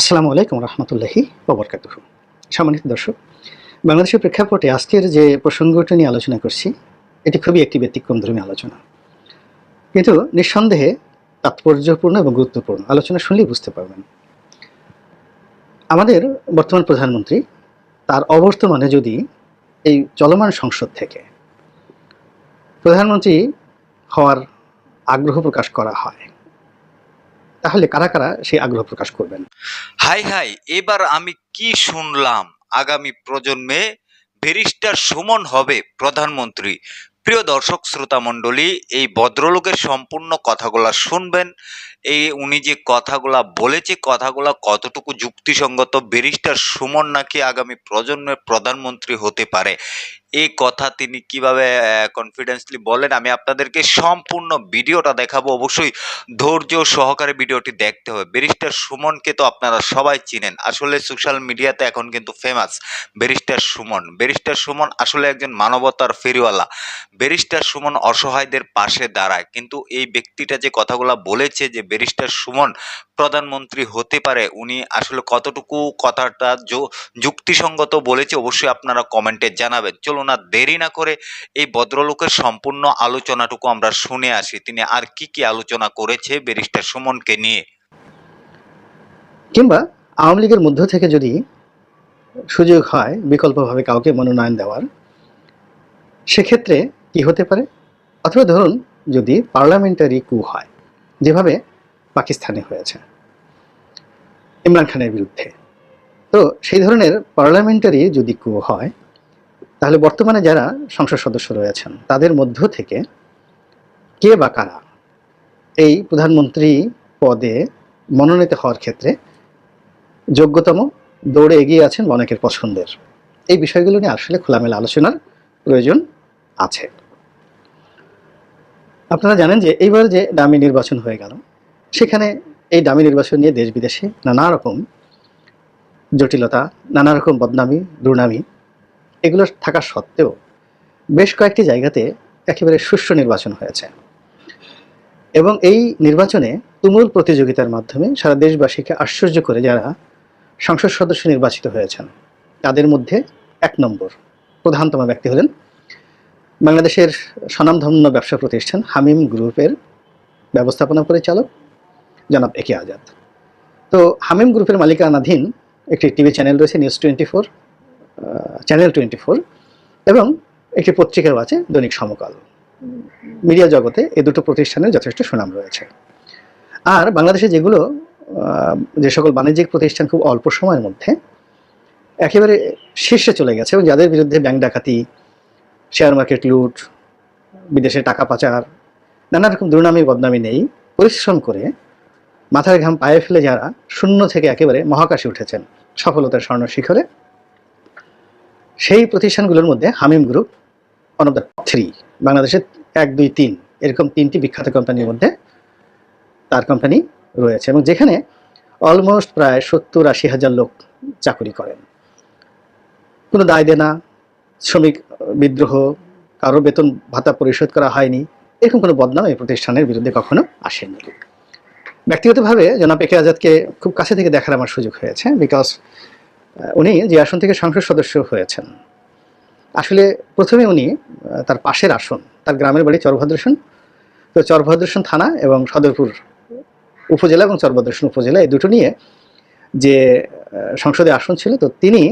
আসসালামু আলাইকুম রহমতুল্লাহি ওবরকাতুহ সম্মানিত দর্শক, বাংলাদেশের প্রেক্ষাপটে আজকের যে প্রসঙ্গটি নিয়ে আলোচনা করছি, এটি খুবই একটি ব্যতিক্রমধর্মী আলোচনা। কিন্তু নিঃসন্দেহে তাৎপর্যপূর্ণ এবং গুরুত্বপূর্ণ। আলোচনা শুনলেই বুঝতে পারবেন। আমাদের বর্তমান প্রধানমন্ত্রী তার অবর্তমানে যদি এই চলমান সংসদ থেকে প্রধানমন্ত্রী হওয়ার আগ্রহ প্রকাশ করা হয় তাহলে কারা কারা সেই আগ্রহ প্রকাশ করবেন? হাই হাই, এবার আমি কি শুনলাম? আগামী প্রজন্মে ব্যারিস্টার সুমন হবে প্রধানমন্ত্রী। প্রিয় দর্শক, শ্রোতা মণ্ডলী, এই ভদ্রলোকের সম্পূর্ণ কথাগুলা শুনবেন। এই উনি যে কথাগুলা বলেছে, কথাগুলা কতটুকু যুক্তিসঙ্গত, ব্যারিস্টার সুমন নাকি আগামী প্রজন্মের প্রধানমন্ত্রী হতে পারে, এই কথা তিনি কীভাবে কনফিডেন্সলি বলেন, আমি আপনাদেরকে সম্পূর্ণ ভিডিওটা দেখাবো। অবশ্যই ধৈর্য সহকারে ভিডিওটি দেখতে হবে। ব্যারিস্টার সুমনকে তো আপনারা সবাই চিনেন। আসলে সোশ্যাল মিডিয়াতে এখন কিন্তু famous barrister Suman. Barrister Suman আসলে একজন মানবতার ফেরিওয়ালা। ব্যারিস্টার সুমন অসহায়দের পাশে দাঁড়ায়। কিন্তু এই ব্যক্তিটা যে কথাগুলো বলেছে যে ব্যারিস্টার সুমন প্রধানমন্ত্রী হতে পারে, উনি আসলে কতটুকু কথাটা যুক্তিসঙ্গত বলেছে অবশ্যই আপনারা কমেন্টে জানাবেন। চলুন না দেরি না করে এই ভদ্রলোকের সম্পূর্ণ আলোচনাটুকু আমরা শুনে আসি। তিনি আর কি কি আলোচনা করেছে ব্যারিস্টার সুমনকে নিয়ে? কিংবা আওয়ামী লীগের মধ্য থেকে যদি সুযোগ হয় বিকল্পভাবে কাউকে মনোনয়ন দেওয়ার, সেক্ষেত্রে কি হতে পারে? অথবা ধরুন, যদি পার্লামেন্টারি কু হয়, যেভাবে পাকিস্তানে হয়েছে, ইমরান খানের বিরুদ্ধে। তো সেই ধরনের পার্লামেন্টারি যদি কু হয়, তাহলে বর্তমানে যারা সংসদ সদস্য রয়েছেন, তাদের মধ্য থেকে কে বা কারা এই প্রধানমন্ত্রী পদে মনোনীত হওয়ার ক্ষেত্রে যোগ্যতম দৌড়ে এগিয়ে আছেন অনেকের পছন্দের? এই বিষয়গুলো নিয়ে আসলে খোলামেলা আলোচনার প্রয়োজন আছে। আপনারা জানেন যে এইবার যে দামি নির্বাচন হয়ে গেল, সেখানে এই দামি নির্বাচন নিয়ে দেশ বিদেশে নানা রকম জটিলতা, নানা রকম বদনামি, দুর্নামি, এগুলো থাকা সত্ত্বেও বেশ কয়েকটি জায়গাতে একেবারে সুষ্ঠু নির্বাচন হয়েছে। এবং এই নির্বাচনে তুমুল প্রতিযোগিতার মাধ্যমে সারা দেশবাসীকে আশ্চর্য করে যারা সংসদ সদস্য নির্বাচিত হয়েছেন, তাদের মধ্যে এক নম্বর প্রধানতম ব্যক্তি হলেন বাংলাদেশের স্বনামধন্য ব্যবসা প্রতিষ্ঠান হামিম গ্রুপের ব্যবস্থাপনা পরিচালক জনাব একে আজাদ। তো হামিম গ্রুপের মালিকানাধীন একটি টিভি চ্যানেল রয়েছে news twenty four channel twenty four এবং একটি পত্রিকাও আছে দৈনিক সমকাল। মিডিয়া জগতে এই দুটো প্রতিষ্ঠানের যথেষ্ট সুনাম রয়েছে। আর বাংলাদেশে যেগুলো যে সকল বাণিজ্যিক প্রতিষ্ঠান খুব অল্প সময়ের মধ্যে একেবারে শীর্ষে চলে গেছে এবং যাদের বিরুদ্ধে ব্যাংক ডাকাতি শেয়ার মার্কেট লুট বিদেশে টাকা পাচার, নানা রকম দুর্নামি, বদনামি নেই। পরিশ্রম করে মাথার ঘাম পায়ে ফেলে যারা শূন্য থেকে একেবারে মহাকাশে উঠেছেন, সফলতার স্বর্ণ শিখরে। সেই প্রতিষ্ঠানগুলোর মধ্যে Hamim group one of the three বাংলাদেশের এক, দুই, তিন, এরকম তিনটি বিখ্যাত কোম্পানির মধ্যে তার কোম্পানি রয়েছে এবং যেখানে অলমোস্ট প্রায় সত্তর আশি হাজার লোক চাকরি করেন। কোনো দায় দেনা শ্রমিক, বিদ্রোহ, কারও বেতন ভাতা পরিশোধ করা হয়নি, এরকম কোনো বদনাম এই প্রতিষ্ঠানের বিরুদ্ধে কখনো আসেনি। ব্যক্তিগতভাবে জনাব একে আজাদকে খুব কাছে থেকে দেখার আমার সুযোগ হয়েছে বিকজ উনি যে আসন থেকে সংসদ সদস্য হয়েছেন, আসলে প্রথমে উনি তার পাশের আসন, তার গ্রামের বাড়ি চরভদ্রেশন তো চরভদ্রেশন থানা এবং সদরপুর উপজেলা এবং চরভদ্রেশন উপজেলা এই দুটো নিয়ে যে সংসদে আসন ছিল, তো তিনি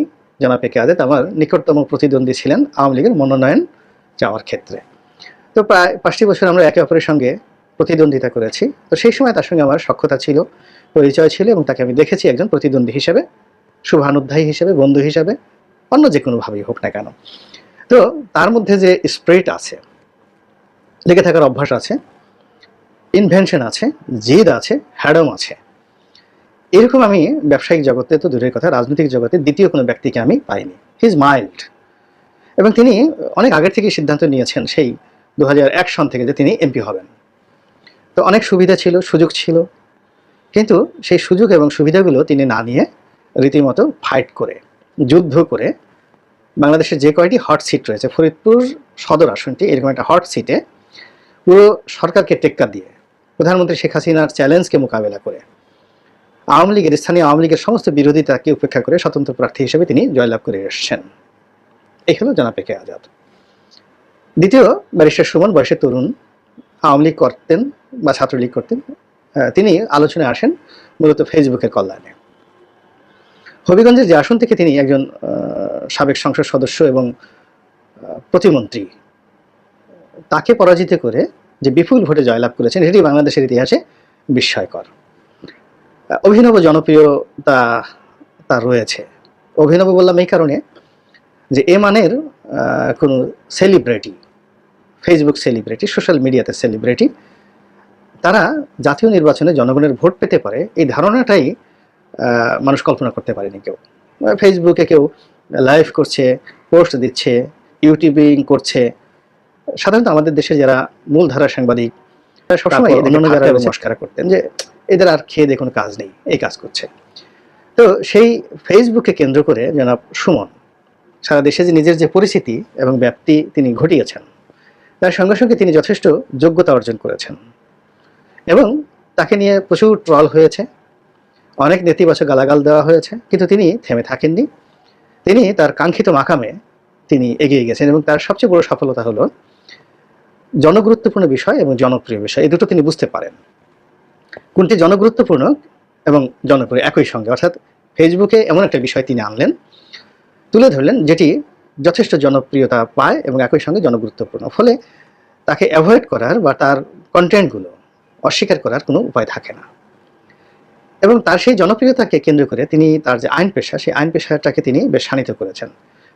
জনাব একে আজাদ আমার নিকটতম প্রতিদ্বন্দ্বী ছিলেন আওয়ামী লীগের মনোনয়ন চাওয়ার ক্ষেত্রে। তো প্রায় পাঁচটি বছর আমরা একে অপরের সঙ্গে প্রতিদ্বন্দ্বিতা করেছি। তো সেই সময় তার সঙ্গে আমার সক্ষতা ছিল, পরিচয় ছিল এবং তাকে আমি দেখেছি একজন প্রতিদ্বন্দ্বী হিসেবে, শুভানুধ্যায়ী হিসেবে, বন্ধু হিসেবে, অন্য যে কোনোভাবেই হোক না কেন। তো তার মধ্যে যে স্প্রিট আছে, লেগে থাকার অভ্যাস আছে ইনভেনশন আছে, জিদ আছে হ্যাডম আছে এরকম আমি ব্যবসায়িক জগতে তো দূরের কথা, রাজনৈতিক জগতে দ্বিতীয় কোনো ব্যক্তিকে আমি পাইনি। হি ইজ মাইল্ড এবং তিনি অনেক আগের থেকে সিদ্ধান্ত নিয়েছেন সেই দু সন থেকে যে তিনি এমপি হবেন। তো অনেক সুবিধা ছিল, সুযোগ ছিল। কিন্তু সেই সুযোগ এবং সুবিধাগুলো তিনি না নিয়ে রীতিমতো ফাইট করে, যুদ্ধ করে বাংলাদেশের যে কয়টি হট সিট রয়েছে, ফরিদপুর সদর আসনটি, এরকম একটা হট সিটে পুরো সরকারকে টেক্কা দিয়ে, প্রধানমন্ত্রী শেখ হাসিনার চ্যালেঞ্জকে মোকাবেলা করে আওয়ামী লীগের, স্থানীয় আওয়ামী লীগের সমস্ত বিরোধিতাকে উপেক্ষা করে স্বতন্ত্র প্রার্থী হিসেবে তিনি জয়লাভ করে এসেছেন। এই হলো জনাব এ আজাদ। দ্বিতীয় ব্যারিস্টার সুমন, বয়সে তরুণ, আওয়ামী লীগ করতেন বা ছাত্রলীগ করতেন তিনি আলোচনায় আসেন মূলত ফেসবুকের কল্যাণে। হবিগঞ্জের যে আসন থেকে তিনি একজন সাবেক সংসদ সদস্য এবং প্রতিমন্ত্রী। তাকে পরাজিত করে যে বিপুল ভোটে জয়লাভ করেছেন এটি বাংলাদেশের ইতিহাসে বিস্ময়কর। অভিনব জনপ্রিয়তা তার রয়েছে। অভিনব বললাম এই কারণে যে এ মানের কোনো সেলিব্রিটি ফেসবুক সেলিব্রিটি সোশ্যাল মিডিয়াতে সেলিব্রিটি তারা জাতীয় নির্বাচনে জনগণের ভোট পেতে পারে এই ধারণাটাই মানুষ কল্পনা করতে পারেনি কেউ। ফেসবুকে কেউ লাইভ করছে পোস্ট দিচ্ছে ইউটিউবিং করছে। সাধারণত আমাদের দেশে যারা মূলধারা সাংবাদিক তারা সবসময় যারা হাতে মস্কারা করতেন। যে এদের আর খেয়ে দেখুন কাজ নেই, এই কাজ করছে। তো সেই ফেসবুককে কেন্দ্র করে জনাব সুমন, সারা দেশে যে নিজের যে পরিস্থিতি এবং ব্যাপ্তি তিনি ঘটিয়েছেন, তার সঙ্গে সঙ্গে তিনি যথেষ্ট যোগ্যতা অর্জন করেছেন। এবং তাকে নিয়ে প্রচুর ট্রল হয়েছে, অনেক নেতিবাচক গালাগাল দেওয়া হয়েছে, কিন্তু তিনি থেমে থাকেননি। তিনি তার কাঙ্ক্ষিত মাকামে তিনি এগিয়ে গেছেন এবং তার সবচেয়ে বড় সফলতা হলো, জনগুরুত্বপূর্ণ বিষয় এবং জনপ্রিয় বিষয়, এই দুটো তিনি বুঝতে পারেন। কোনটি জনগুরুত্বপূর্ণ এবং জনপ্রিয় একই সঙ্গে? অর্থাৎ ফেসবুকে এমন একটা বিষয় তিনি আনলেন, তুলে ধরলেন যেটি যথেষ্ট জনপ্রিয়তা পায় এবং একই সঙ্গে জনগুরুত্বপূর্ণ। ফলে তাকে অ্যাভয়েড করার বা তার কন্টেন্টগুলো অস্বীকার করার কোনো উপায় থাকে না। এবং তার সেই জনপ্রিয়তাকে কেন্দ্র করে তিনি তার যে আইন পেশা, সেই আইন পেশাটাকে তিনি বেশ শানিত করেছেন।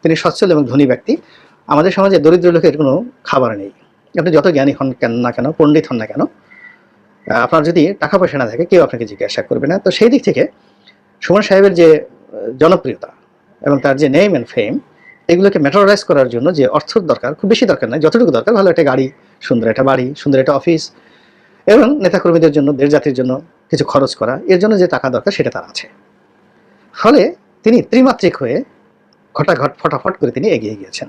তিনি সচ্ছল এবং ধনী ব্যক্তি। আমাদের সমাজে দরিদ্র লোকের কোনো খাবার নেই। আপনি যত জ্ঞানী হন কেন না কেন, পণ্ডিত হন না কেন আপনার যদি টাকা পয়সা না থাকে, কেউ আপনাকে জিজ্ঞাসা করবে না। তো সেই দিক থেকে সুমন সাহেবের যে জনপ্রিয়তা এবং তার যে নেম অ্যান্ড ফেম এগুলোকে ম্যাটারাইজ করার জন্য যে অর্থ দরকার, খুব বেশি দরকার নয়, যতটুকু দরকার, ভালো একটা গাড়ি, সুন্দর একটা বাড়ি, সুন্দর একটা অফিস এবং নেতাকর্মীদের জন্য দেশ জাতির জন্য কিছু খরচ করা, এর জন্য যে টাকা দরকার, সেটা তার আছে। ফলে তিনি ত্রিমাত্রিক হয়ে ঘটাঘট ফটাফট করে তিনি এগিয়ে গিয়েছেন।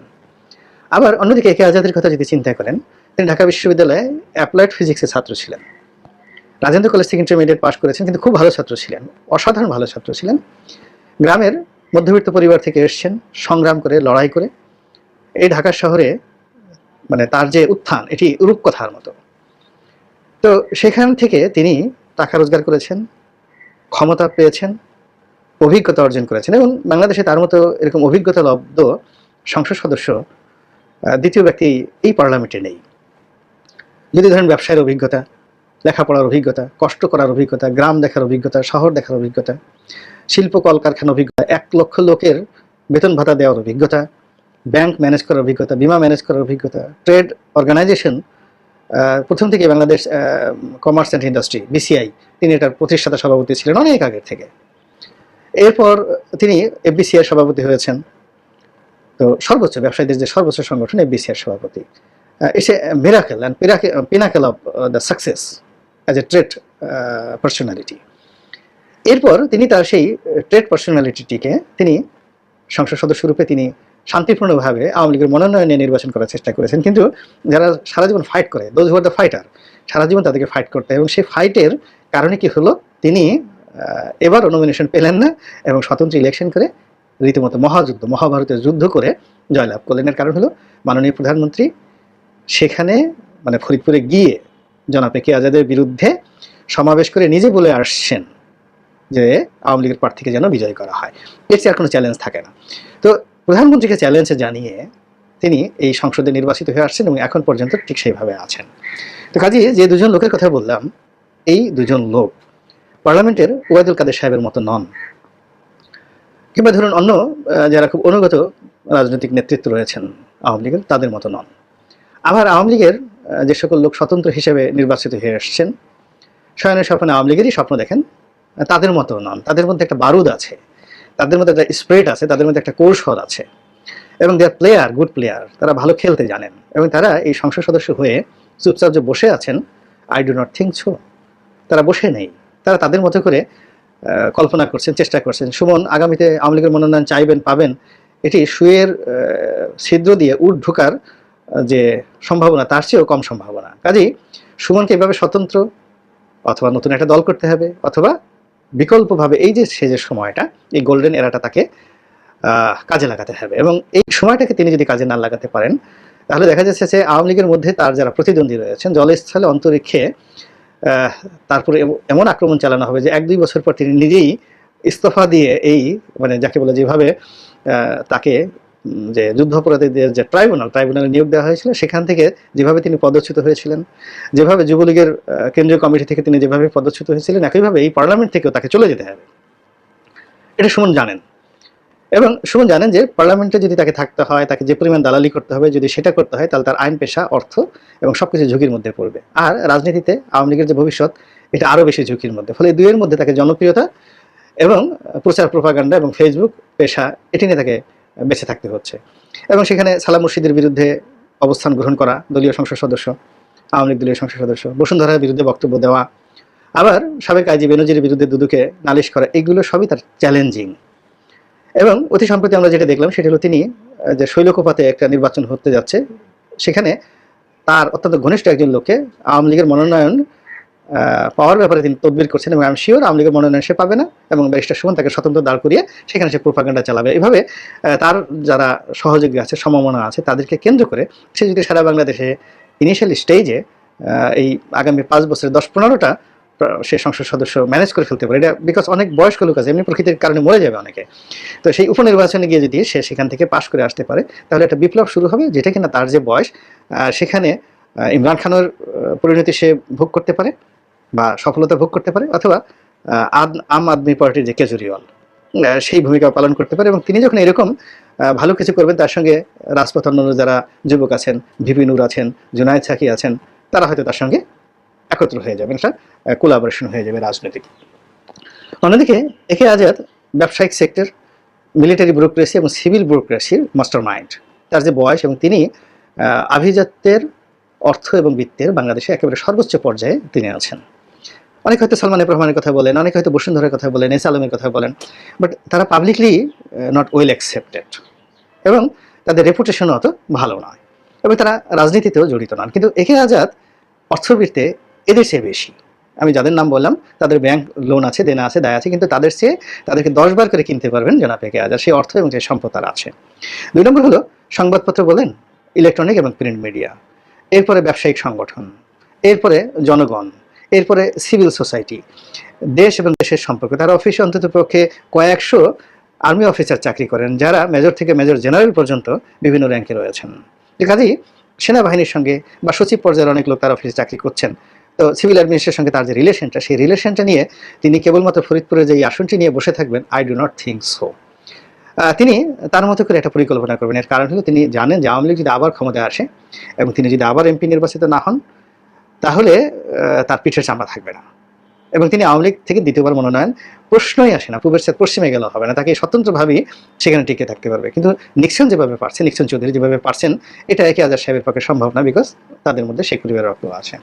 আবার অন্যদিকে একে আজাদের কথা যদি চিন্তা করেন, তিনি ঢাকা বিশ্ববিদ্যালয়ে অ্যাপ্লাইড ফিজিক্সের ছাত্র ছিলেন। রাজেন্দ্র কলেজ থেকে ইন্টারমিডিয়েট পাশ করেছেন, কিন্তু খুব ভালো ছাত্র ছিলেন, অসাধারণ ভালো ছাত্র ছিলেন। গ্রামের মধ্যবিত্ত পরিবার থেকে এসেছেন, সংগ্রাম করে, লড়াই করে। এই ঢাকা শহরে মানে তার যে উত্থান, এটি রূপকথার মতো। তো সেখান থেকে তিনি টাকা রোজগার করেছেন, ক্ষমতা পেয়েছেন, অভিজ্ঞতা অর্জন করেছেন এবং বাংলাদেশে তার মতো এরকম অভিজ্ঞতা লব্ধ সংসদ সদস্য দ্বিতীয় ব্যক্তি এই পার্লামেন্টে নেই। যদি ধরেন ব্যবসায়ের অভিজ্ঞতা লেখাপড়ার অভিজ্ঞতা, কষ্ট করার অভিজ্ঞতা, গ্রাম দেখার অভিজ্ঞতা, শহর দেখার অভিজ্ঞতা, শিল্প কলকারখানার অভিজ্ঞতা, এক লক্ষ লোকের বেতন ভাতা দেওয়ার অভিজ্ঞতা ব্যাংক ম্যানেজ করার অভিজ্ঞতা, বিমা ম্যানেজ করার অভিজ্ঞতা ট্রেড অর্গানাইজেশন প্রথম থেকে Bangladesh commerce and industry BCI তিনি এটার প্রতিষ্ঠাতা সভাপতি ছিলেন অনেক আগের থেকে। এরপর তিনি এফবিসিআর সভাপতি হয়েছেন। তো সর্বোচ্চ ব্যবসায়ীদের যে সর্বোচ্চ সংগঠন এফবিসিআর সভাপতি। এসে miracle and pinnacle of the success as a trade personality এরপর তিনি তার সেই ট্রেড পার্সোনালিটিটিকে তিনি সংসদ সদস্য রূপে তিনি শান্তিপূর্ণভাবে আওয়ামী লীগের মনোনয়ন নিয়ে নির্বাচন করার চেষ্টা করেছেন। কিন্তু যারা সারা জীবন ফাইট করে দোজ হু দ্য ফাইটার সারা জীবন তাদেরকে ফাইট করতে এবং সেই ফাইটের কারণে কি হলো? তিনি আহ, এবার নমিনেশন পেলেন না এবং স্বতন্ত্র ইলেকশন করে রীতিমতো মহাযুদ্ধ মহাভারতের যুদ্ধ করে জয়লাভ করলেন। এর কারণ হলো মাননীয় প্রধানমন্ত্রী সেখানে মানে ফরিদপুরে গিয়ে জনাব একে আজাদের বিরুদ্ধে সমাবেশ করে নিজে বলে আসছেন যে আওয়ামী লীগের প্রার্থীকে যেন বিজয় করা হয়। এর চেয়ে আর কোনো চ্যালেঞ্জ থাকে না। তো প্রধানমন্ত্রীকে চ্যালেঞ্জ জানিয়ে তিনি এই সংসদে নির্বাচিত হয়ে আসছেন এবং এখন পর্যন্ত ঠিক সেইভাবে আছেন। তো কাজে, যে দুজন লোকের কথা বললাম, এই দুজন লোক পার্লামেন্টের ওয়াইদুল কাদের সাহেবের মতো নন। কিংবা ধরুন অন্য যারা খুব অনুগত রাজনৈতিক নেতৃত্ব রয়েছেন আওয়ামী লীগের, তাদের মতো নন। আবার আওয়ামী লীগের যে সকল লোক স্বতন্ত্র হিসেবে নির্বাচিত হয়ে আসছেন শয়নের স্বপ্নে আওয়ামী লীগেরই স্বপ্ন দেখেন তাদের মতো নন। তাদের মধ্যে একটা বারুদ আছে, তাদের মধ্যে একটা স্প্রেড আছে, তাদের মধ্যে একটা কৌশল আছে। এবং দেয়ার প্লেয়ার গুড প্লেয়ার তারা ভালো খেলতে জানেন। এবং তারা এই সংসদ সদস্য হয়ে চুপচাপ যে বসে আছেন I do not think so তারা বসে নেই। তারা তাদের মতো করে কল্পনা করছেন, চেষ্টা করছেন। সুমন, আগামীতে আওয়ামী লীগের মনোনয়ন চাইবেন, পাবেন। এটি সুয়ের ছিদ্র দিয়ে উঠ ঢোকার যে সম্ভাবনা, তার চেয়েও কম সম্ভাবনা। কাজেই সুমনকে এভাবে স্বতন্ত্র অথবা নতুন একটা দল করতে হবে অথবা বিকল্পভাবে এই যে সে যে সময়টা, এই গোল্ডেন এরাটা তাকে কাজে লাগাতে হবে। এবং এই সময়টাকে তিনি যদি কাজে না লাগাতে পারেন, তাহলে দেখা যাচ্ছে যে আওয়ামী লীগের মধ্যে তার যারা প্রতিদ্বন্দ্বী রয়েছেন, জলস্থলে অন্তরিক্ষে তারপরে এমন আক্রমণ চালানো হবে যে এক দুই বছর পর তিনি নিজেই ইস্তফা দিয়ে এই মানে যাকে বলে যেভাবে তাকে যে যুদ্ধাপরাধীদের যে ট্রাইব্যুনাল, ট্রাইব্যুনালে নিয়োগ দেওয়া হয়েছিল, সেখান থেকে যেভাবে তিনি পদচ্যুত হয়েছিলেন, যেভাবে যুবলীগের কেন্দ্রীয় কমিটি থেকে তিনি যেভাবে পদচ্যুত হয়েছিলেন, একইভাবে এই পার্লামেন্ট থেকেও তাকে চলে যেতে হবে। এটা সুমন জানেন। এবং সুমন জানেন যে পার্লামেন্টে যদি তাকে থাকতে হয়, তাকে যে পরিমাণ দালালি করতে হবে, যদি সেটা করতে হয়, তাহলে তার আইন, পেশা, অর্থ এবং সবকিছু ঝুঁকির মধ্যে পড়বে। আর রাজনীতিতে আওয়ামী লীগের যে ভবিষ্যৎ, এটা আরও বেশি ঝুঁকির মধ্যে। ফলে দুইয়ের মধ্যে তাকে জনপ্রিয়তা এবং প্রচার প্রপাগান্ডা এবং ফেসবুক পেশা, এটি নিয়ে তাকে বেঁচে থাকতে হচ্ছে। এবং সেখানে সালাম মুর্শিদের বিরুদ্ধে অবস্থান গ্রহণ করা দলীয় সংসদ সদস্য, আওয়ামী লীগ দলীয় সংসদ সদস্য, বসুন্ধরার বিরুদ্ধে বক্তব্য দেওয়া, আবার সাবেক আইজি বেনজির বিরুদ্ধে দুদুকে নালিশ করা, এগুলো সবই তার চ্যালেঞ্জিং। এবং অতি সম্প্রতি আমরা যেটা দেখলাম সেটা হলো তিনি যে শৈলকুপাতে একটা নির্বাচন হতে যাচ্ছে, সেখানে তার অত্যন্ত ঘনিষ্ঠ একজন লোককে আওয়ামী লীগের মনোনয়ন পাওয়ার ব্যাপারে তিনি তদবির করছেন এবং আমি শিওর আওয়ামী লীগের মনোনয়ন সে পাবে না এবং ব্যারিস্টার সুমন তাকে স্বতন্ত্র দাঁড় করিয়ে সেখানে সে প্রোপাগান্ডা চালাবে। এভাবে তার যারা সহযোগী আছে, সমমনা আছে, তাদেরকে কেন্দ্র করে সে যদি সারা বাংলাদেশে ইনিশিয়াল স্টেজে এই আগামী পাঁচ বছরে দশ পনেরোটা সে সংসদ সদস্য ম্যানেজ করে ফেলতে পারে। এটা বিকজ অনেক বয়স্ক লোক আছে, এমনি প্রকৃতির কারণে মরে যাবে অনেকে। তো সেই উপনির্বাচনে গিয়ে যদি সে সেখান থেকে পাশ করে আসতে পারে, তাহলে একটা বিপ্লব শুরু হবে, যেটা কিনা তার যে বয়স সেখানে ইমরান খানের পরিণতি সে ভোগ করতে পারে। বা সফলতা ভোগ করতে পারে অথবা আম আদমি পার্টির যে কেজরিওয়াল সেই ভূমিকা পালন করতে পারে এবং তিনি যখন এরকম ভালো কিছু করবেন তার সঙ্গে রাজপথ অন্যান্য যারা যুবক আছেন, ভিপি নূর আছেন, জুনায়দ সাকি আছেন, তারা হয়তো তার সঙ্গে একত্র হয়ে যাবেন একটা কোলাবোরেশন হয়ে যাবে রাজনৈতিক। অন্যদিকে একে আজাদ ব্যবসায়িক সেক্টর মিলিটারি ব্যুরোক্রেসি এবং সিভিল ব্যুরোক্রেসির মাস্টার মাইন্ড তার যে বয়স এবং তিনি আভিজাত্যের অর্থ এবং বিত্তের বাংলাদেশে একেবারে সর্বোচ্চ পর্যায়ে তিনি আছেন। অনেক হয়তো সালমান রহমানের কথা বলেন, অনেক হয়তো বসুন্ধরার কথা বলেন এস আলমের কথা বলেন বাট তারা পাবলিকলি নট ওয়েল অ্যাকসেপ্টেড এবং তাদের রেপুটেশন অত ভালো নয় এবং তারা রাজনীতিতেও জড়িত নন। কিন্তু একে আজাদ অর্থবৃত্তে এদের চেয়ে বেশি। আমি যাদের নাম বললাম, তাদের ব্যাংক লোন আছে, দেনা আছে, দায় আছে, কিন্তু তাদের চেয়ে তাদেরকে দশবার করে কিনতে পারবেন জনাব একে আজাদ। সেই অর্থ এবং যে সম্পদ তার আছে। দুই নম্বর হলো, সংবাদপত্র বলেন ইলেকট্রনিক এবং প্রিন্ট মিডিয়া এরপরে ব্যবসায়িক সংগঠন, এরপরে জনগণ। এরপরে সিভিল সোসাইটি, দেশ এবং দেশের সম্পর্ক। তারা অফিসে অন্তত পক্ষে কয়েকশো আর্মি অফিসার চাকরি করেন, যারা মেজর থেকে মেজর জেনারেল পর্যন্ত বিভিন্ন র্যাঙ্কে রয়েছেন। কাজেই সেনাবাহিনীর সঙ্গে বা সচিব পর্যায়ের অনেক লোক তার অফিসে চাকরি করছেন। তো সিভিল অ্যাডমিনিস্ট্রেশনের সঙ্গে তার যে রিলেশনটা সেই রিলেশনটা নিয়ে তিনি কেবলমাত্র ফরিদপুরে যে আসনটি নিয়ে বসে থাকবেন I do not think so তিনি তার মতো করে একটা পরিকল্পনা করবেন। এর কারণ হলো তিনি জানেন যে আওয়ামী লীগ যদি আবার ক্ষমতায় আসে এবং তিনি যদি আবার এমপি নির্বাচিত না হন তাহলে তার পিঠের চামড়া থাকবে না। এবং তিনি আওয়ামী লীগ থেকে দ্বিতীয়বার মনোনয়ন প্রশ্নই আসে না। পূর্বের সাথে পশ্চিমে গেলেও হবে না। তাকে স্বতন্ত্রভাবেই সেখানে টিকে থাকতে পারবে। কিন্তু নিক্সন যেভাবে পারছেন নিক্সন চৌধুরী যেভাবে পারছেন, এটা একে আজাদ সাহেবের পক্ষে সম্ভব না বিকজ তাদের মধ্যে সেই পরিবারের রক্ত আছে।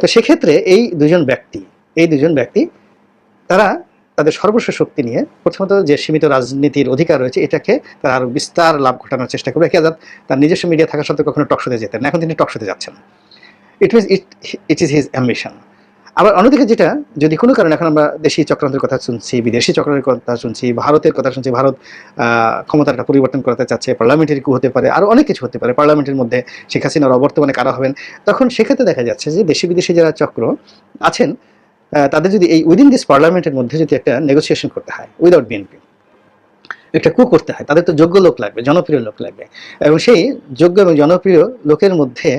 তো সেক্ষেত্রে এই দুজন ব্যক্তি, এই দুজন ব্যক্তি, তারা তাদের সর্বস্ব শক্তি নিয়ে প্রথমত যে সীমিত রাজনীতির অধিকার রয়েছে, এটাকে তারা আরও বিস্তার লাভ ঘটানোর চেষ্টা করবে। একে আজাদ তার নিজস্ব মিডিয়া থাকা সত্ত্বেও কখনো টকশোতে যেতেন না। এখন তিনি টকশোতে যাচ্ছেন। It means it it is his ambition আবার অন্যদিকে যেটা, যদি কোনো কারণে এখন আমরা দেশি চক্রান্তের কথা শুনছি, বিদেশি চক্রান্তের কথা শুনছি, ভারতের কথা শুনছি, ভারত ক্ষমতাটা পরিবর্তন করতে চাচ্ছে, পার্লামেন্টারি কু হতে পারে আরও অনেক কিছু হতে পারে, পার্লামেন্টের মধ্যে শেখ হাসিনার অবর্তমানে কারা হবেন, তখন সেক্ষেত্রে দেখা যাচ্ছে যে দেশি বিদেশি যারা চক্র আছেন তাদের যদি এই উইদিন দিস পার্লামেন্টের মধ্যে যদি একটা নেগোসিয়েশন করতে হয় উইদাউট বিএনপি একটা কু করতে হয়, তাদের তো যোগ্য লোক লাগবে, জনপ্রিয় লোক লাগবে, এবং সেই যোগ্য এবং জনপ্রিয় লোকের মধ্যে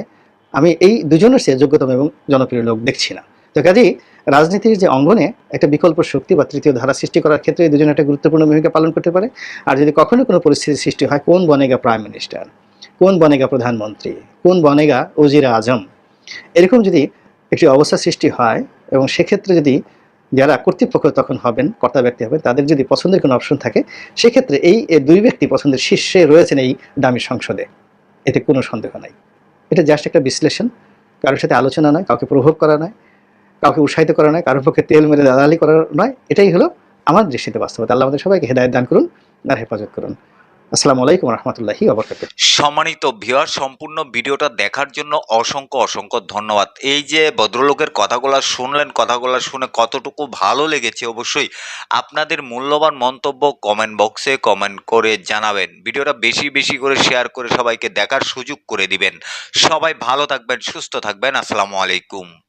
আমি এই দুজনের চেয়ে যোগ্যতম এবং জনপ্রিয় লোক দেখছি না। তো কাজেই রাজনীতির যে অঙ্গনে একটা বিকল্প শক্তি বা তৃতীয় ধারা সৃষ্টি করার ক্ষেত্রে এই দুজন একটা গুরুত্বপূর্ণ ভূমিকা পালন করতে পারে। আর যদি কখনো কোনো পরিস্থিতির সৃষ্টি হয়, কোন বনেগা প্রাইম মিনিস্টার? কোন বনেগা প্রধানমন্ত্রী? কোন বনেগা ওজিরা আজম? এরকম যদি একটি অবস্থা সৃষ্টি হয় এবং সেক্ষেত্রে যদি যারা কর্তৃপক্ষ তখন হবেন, কর্তা ব্যক্তি হবেন, তাদের যদি পছন্দের কোনো অপশন থাকে, সেক্ষেত্রে এই দুই ব্যক্তি পছন্দের শীর্ষে রয়েছেন এই দামি সংসদে। এতে কোনো সন্দেহ নাই। এটা জাস্ট একটা বিশ্লেষণ। কারোর সাথে আলোচনা নয়, কাউকে প্রভোগ করা নয়, কাউকে উৎসাহিত করা নয়, কারোর পক্ষে তেল মেরে দালালি করা নয়। এটাই হলো আমার দৃষ্টিতে বাস্তবতা। আল্লাহ আমাদের সবাইকে হেদায়ত দান করুন আর হেফাজত করুন। আসসালামু আলাইকুম রহমতুল্লাহি সম্মানিত ভিউয়ার সম্পূর্ণ ভিডিওটা দেখার জন্য অসংখ্য অসংখ্য ধন্যবাদ। এই যে ভদ্রলোকের কথাগুলো শুনলেন, কথাগুলো শুনে কতটুকু ভালো লেগেছে অবশ্যই আপনাদের মূল্যবান মন্তব্য কমেন্ট বক্সে কমেন্ট করে জানাবেন। ভিডিওটা বেশি বেশি করে শেয়ার করে সবাইকে দেখার সুযোগ করে দিবেন। সবাই ভালো থাকবেন, সুস্থ থাকবেন। আসসালামু আলাইকুম।